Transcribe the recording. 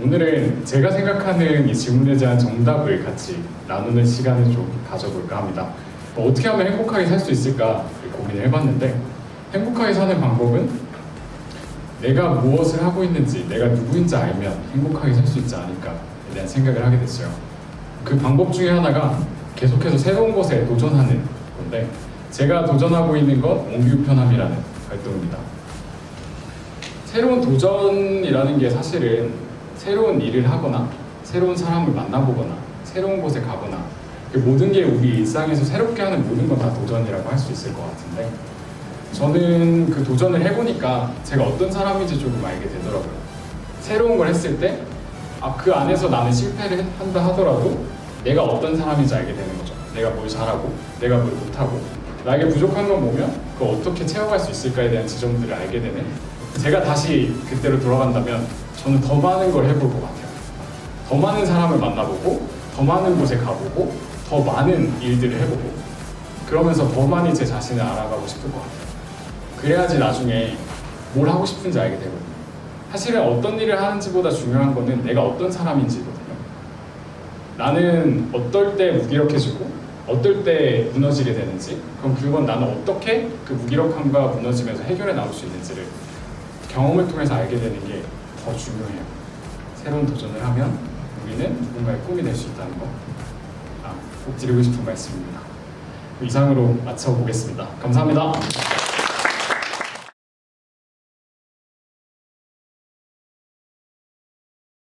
오늘은 제가 생각하는 이 질문에 대한 정답을 같이 나누는 시간을 좀 가져볼까 합니다. 뭐 어떻게 하면 행복하게 살 수 있을까 고민을 해봤는데 행복하게 사는 방법은 내가 무엇을 하고 있는지 내가 누구인지 알면 행복하게 살 수 있지 않을까에 대한 생각을 하게 됐어요. 그 방법 중에 하나가 계속해서 새로운 것에 도전하는 건데 제가 도전하고 있는 건 옹규편함이라는 활동입니다. 새로운 도전이라는 게 사실은 새로운 일을 하거나 새로운 사람을 만나보거나 새로운 곳에 가거나 그 모든 게 우리 일상에서 새롭게 하는 모든 건 다 도전이라고 할 수 있을 것 같은데 저는 그 도전을 해보니까 제가 어떤 사람인지 조금 알게 되더라고요. 새로운 걸 했을 때, 아, 그 안에서 나는 실패를 한다 하더라도 내가 어떤 사람인지 알게 되는 거죠. 내가 뭘 잘하고, 내가 뭘 못하고, 나에게 부족한 건 뭐면 그걸 어떻게 채워갈 수 있을까에 대한 지점들을 알게 되는 제가 다시 그때로 돌아간다면 저는 더 많은 걸 해볼 것 같아요. 더 많은 사람을 만나보고, 더 많은 곳에 가보고, 더 많은 일들을 해보고, 그러면서 더 많이 제 자신을 알아가고 싶을 것 같아요. 그래야지 나중에 뭘 하고 싶은지 알게 되거든요. 사실은 어떤 일을 하는지보다 중요한 거는 내가 어떤 사람인지거든요. 나는 어떨 때 무기력해지고 어떨 때 무너지게 되는지 그럼 그건 나는 어떻게 그 무기력함과 무너지면서 해결해 나올 수 있는지를 경험을 통해서 알게 되는 게 더 중요해요. 새로운 도전을 하면 우리는 누군가의 꿈이 될 수 있다는 거. 아, 꼭 드리고 싶은 말씀입니다. 이상으로 마쳐보겠습니다. 감사합니다.